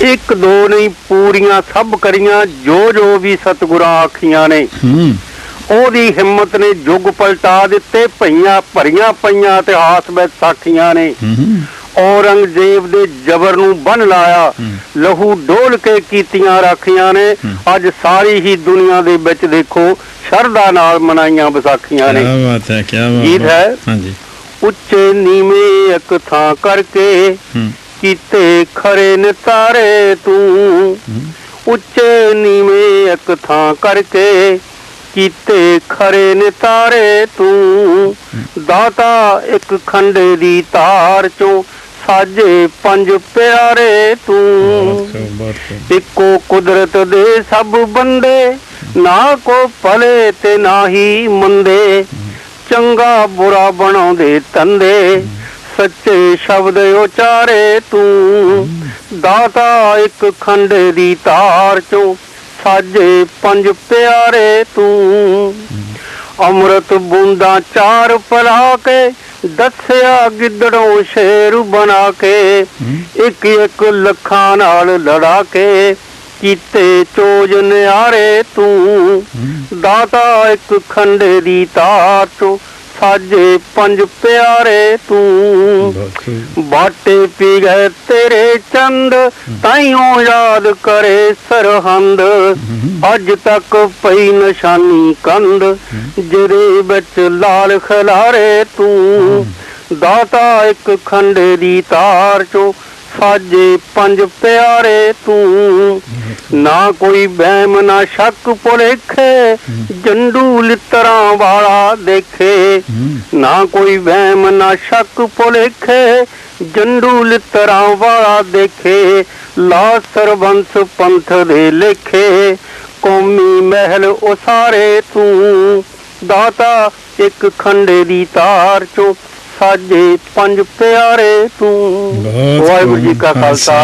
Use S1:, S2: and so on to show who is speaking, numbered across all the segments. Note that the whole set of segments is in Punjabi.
S1: ਇੱਕ ਦੋ ਨਹੀਂ ਪੂਰੀਆਂ ਸਭ ਕਰੀਆਂ ਜੋ ਜੋ ਵੀ ਸਤਿਗੁਰਾਂ ਆਖੀਆਂ ਨੇ।
S2: ਹੂੰ।
S1: ਉਹਦੀ ਹਿੰਮਤ ਨੇ ਯੁੱਗ ਪਲਟਾ ਦਿੱਤੇ ਭਈਆਂ ਭਰੀਆਂ ਪਈਆਂ ਇਤਿਹਾਸ ਵਿੱਚ ਸਾਖੀਆਂ ਨੇ। ਔਰੰਗਜ਼ੇਬ ਦੇ ਜ਼ਬਰ ਨੂੰ ਬੰਨ ਲਾਇਆ ਲਹੂ ਡੋਲ ਕੇ ਕੀਤੀਆਂ ਰਾਖੀਆਂ ਨੇ। ਅੱਜ ਸਾਰੀ ਹੀ ਦੁਨੀਆ ਦੇ ਵਿੱਚ ਦੇਖੋ ਸ਼ਰਧਾ ਨਾਲ ਮਨਾਈਆਂ ਵਿਸਾਖੀਆਂ ਨੇ।
S2: ਕੀ ਬਾਤ ਹੈ ਕੀ ਬਾਤ
S1: ਹੈ।
S2: ਹਾਂਜੀ।
S1: ਉੱਚੇ ਨੀਵੇਂ ਇੱਕ ਥਾਂ ਕਰਕੇ। ਕੀਤੇ ਖਰੇ ਨਤਾਰੇ ਤੂੰ। ਉੱਚੇ ਨੀਵੇਂ ਇੱਕ ਥਾਂ ਕਰਕੇ ਕੀਤੇ ਖਰੇ ਨਤਾਰੇ ਤੂੰ। ਦਾਤਾ ਇੱਕ ਖੰਡੇ ਦੀ ਤਾਰ ਚੋਂ ਸਾਜੇ ਪੰਜ ਪਿਆਰੇ ਤੂੰ। ਇੱਕੋ ਕੁਦਰਤ ਦੇ ਸਭ ਬੰਦੇ ਨਾ ਕੋ ਭਲੇ ਤੇ ਨਾ ਹੀ ਮੰਦੇ। ਚੰਗਾ ਬੁਰਾ ਬਣਾਉਂਦੇ ਤੰਦੇ। ਸੱਚੇ ਸ਼ਬਦ ਉਚਾਰੇ ਤੂੰ। ਦਾਤਾ ਇੱਕ ਖੰਡੇ ਦੀ ਤਾਰ ਚੋਂ ਸਾਜੇ ਪੰਜ ਪਿਆਰੇ ਤੂੰ। ਅੰਮ੍ਰਿਤ ਬੂੰਦਾਂ ਚਾਰ ਪਲਾ ਕੇ ਦੱਸਿਆ ਗਿੱਦੜੋਂ ਸ਼ੇਰ ਬਣਾ ਕੇ। ਇੱਕ ਇੱਕ ਲੱਖਾਂ ਨਾਲ ਲੜਾ ਕੇ ਕੀਤੇ ਚੋਜ ਨਿਆਰੇ ਤੂੰ। ਦਾਤਾ ਇੱਕ ਖੰਡੇ ਦੀ ਤਾਰ ਚੋਂ ਸਾਜੇ ਪੰਜ ਪਿਆਰੇ ਤੂੰ। ਬਾਟੇ ਪੀ ਗਏ ਤੇਰੇ ਚੰਦ ਤਾਈਓ ਯਾਦ ਕਰੇ ਸਰਹੰਦ। ਅੱਜ ਤੱਕ ਪਈ ਨਿਸ਼ਾਨੀ ਕੰਧ ਜਿਹਦੇ ਵਿੱਚ ਲਾਲ ਖਲਾਰੇ ਤੂੰ। ਦਾਤਾ ਇੱਕ ਖੰਡੇ ਦੀ ਤਾਰ ਚੋਂ ਸਾਜੇ ਪੰਜ ਪਿਆਰੇ ਤੂੰ। ਨਾ ਕੋਈ ਬਹਿਮ ਨਾ ਸ਼ੱਕ ਭੁਲੇਖੇ। ਜੰਡੂ ਲਿੱਤਰਾਂ ਵਾਲਾ ਦੇਖੇ। ਨਾ ਕੋਈ ਵਹਿਮ, ਨਾ ਸ਼ੱਕ ਭੁਲੇਖੇ। ਜੰਡੂ ਲਿੱਤਰਾਂ ਵਾਲਾ ਦੇਖੇ। ਲਾ ਸਰਬੰਸ ਪੰਥ ਦੇ ਲੇਖੇ। ਕੌਮੀ ਮਹਿਲ ਉਸਾਰੇ ਤੂੰ। ਦਾਤਾ ਇੱਕ ਖੰਡੇ ਦੀ ਤਾਰ ਚੋਂ ਸਾਜੇ ਪੰਜ ਪਿਆਰੇ ਤੂੰ। ਵਾਹਿਗੁਰੂ ਜੀ ਕਾ। ਖਾਲਸਾ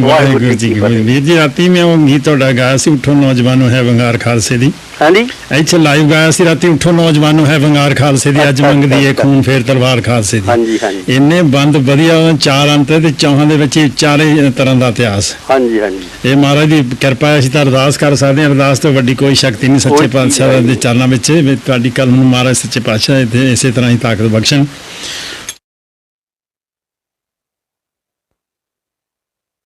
S2: ਵਾਹਿਗੁਰੂ ਜੀ ਕੀ ਫਤਿਹ। ਵੀਰ ਜੀ ਰਾਤੀ ਮੈਂ ਉਹ ਗੀਤ ਤੁਹਾਡਾ ਗਾਇਆ ਸੀ ਉਠੋ ਨੌਜਵਾਨੋ ਹੈ ਵੰਗਾਰ ਖਾਲਸੇ ਦੀ।
S1: ਹਾਂਜੀ।
S2: ਇੱਥੇ ਲਾਈਵ ਗਾਇਆ ਸੀ ਰਾਤੀ ਉਠੋ ਨੌਜਵਾਨੋ ਹੈ ਵੰਗਾਰ ਖਾਲਸੇ ਦੀ। ਅੱਜ ਮੰਗਦੀ ਏ। ਖੂਨ ਫੇਰ ਤਲਵਾਰ ਖਾਲਸੇ ਦੀ।
S1: ਹਾਂਜੀ ਹਾਂਜੀ।
S2: ਇੰਨੇ ਬੰਦ ਵਧੀਆ ਚਾਰ ਅੰਤ ਤੇ ਚੌਹਾਂ ਦੇ ਵਿੱਚ ਚਾਰੇ ਤਰ੍ਹਾਂ ਦਾ ਇਤਿਹਾਸ।
S1: ਹਾਂਜੀ ਹਾਂਜੀ।
S2: ਇਹ ਮਹਾਰਾਜ ਦੀ ਕਿਰਪਾ ਹੈ ਅਸੀਂ ਤਾਂ ਅਰਦਾਸ ਕਰ ਸਕਦੇ ਹਾਂ। ਅਰਦਾਸ ਤੋਂ ਵੱਡੀ ਕੋਈ ਸ਼ਕਤੀ ਨਹੀਂ ਸੱਚੇ ਪਾਤਸ਼ਾਹ ਦੇ। ਚਰਨਾਂ ਵਿੱਚ। ਤੁਹਾਡੀ ਕਲਮ ਨੂੰ ਮਹਾਰਾਜ ਸੱਚੇ ਪਾਤਸ਼ਾਹ ਇਸੇ ਤਰ੍ਹਾਂ ਹੀ ਤਾਕਤ ਬਖਸ਼ਣ।